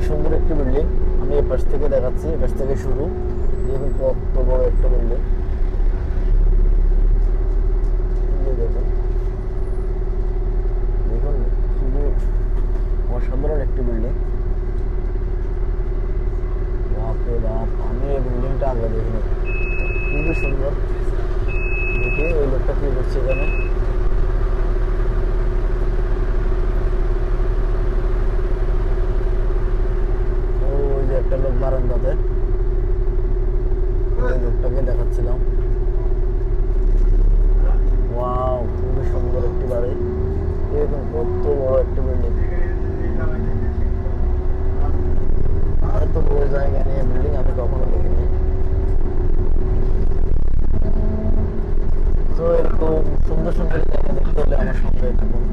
খুবই সুন্দর একটি বিল্ডিং আমি এ পাশ থেকে দেখাচ্ছি এ থেকে শুরু। দেখুন কত বড় একটা বিল্ডিং দেখুন। দেখুন, খুবই অসাধারণ একটি বিল্ডিং বাপরে বাপ, আমি এই বিল্ডিংটা আগে দেখিনি। খুবই সুন্দর। দেখি ওই লোকটা কি করছে এখানে ও, ওই যে একটা লোক বারান্দাতে ওই লোকটাকে ওয়াও খুবই সুন্দর একটি বাড়ি। এরকম কত বড় একটি বিল্ডিং এত বড় জায়গা নিয়ে বিল্ডিং আমি কখনো দেখিনি। তো এরকম সুন্দর সুন্দর জায়গা দেখতে হলে আমার সঙ্গে থাকুন।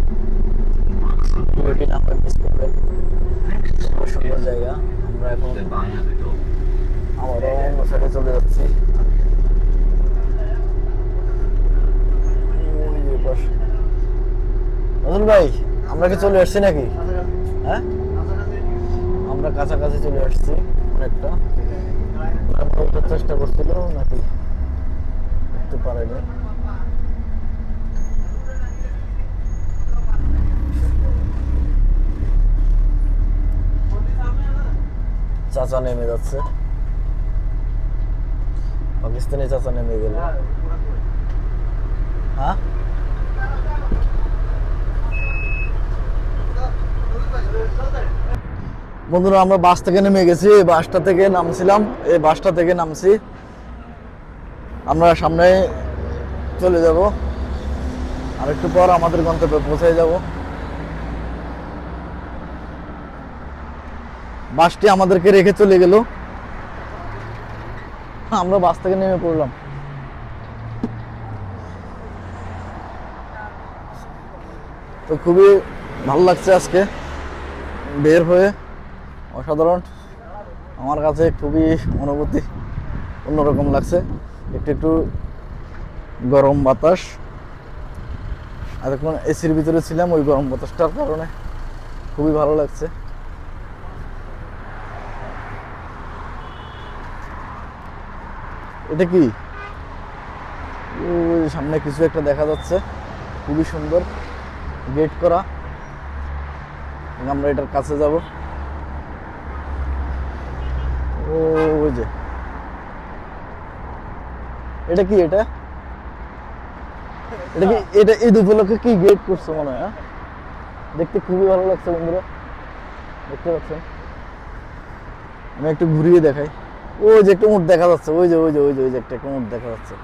করবেন। সুন্দর জায়গা। আমরা এখন আবারও অন্য সাইডে চলে যাচ্ছি ওই যে পাশে। নজরুল ভাই, আমরা কি চলে আসছি নাকি? হ্যাঁ? আমরা কাছাকাছি চলে আসছি অনেকটা। চেষ্টা করছিল, নাকি উঠতে পারেনি। চাচা নেমে যাচ্ছে। পাকিস্তানি চাচা নেমে গেল। হ্যাঁ? বন্ধুরা, আমরা বাস থেকে নেমে গেছি। এই বাসটা থেকে নামছিলাম। এই বাসটা থেকে নামছি। আমরা সামনে চলে যাব। আর একটু পর আমাদের গন্তব্যে পৌঁছে যাব। বাসটি আমাদেরকে রেখে চলে গেল। আমরা বাস থেকে নেমে পড়লাম। তো খুবই ভালো লাগছে আজকে। বের হয়ে অসাধারণ। আমার কাছে খুবই অনুভূতি অন্যরকম লাগছে। একটু একটু গরম বাতাস। এতক্ষণ এসির ভিতরে ছিলাম, ওই গরম বাতাসটার কারণে খুবই ভালো লাগছে। এটা কি? সামনে কিছু একটা দেখা যাচ্ছে। খুবই সুন্দর। গেট করা। আমরা এটার কাছে যাব। ও যে। এটা কি এটা? এটা কি, এটা ঈদ উপলক্ষে কি গেট করছে মনে হয় হ্যাঁ? দেখতে খুবই ভালো লাগছে বন্ধুরা। দেখতে পাচ্ছেন? আমি একটু ঘুরিয়ে দেখাই। ওই যে একটা উঠ দেখা যাচ্ছে, ওই যে ওই যে ওই যে ওই যে একটা উঠ দেখা যাচ্ছে।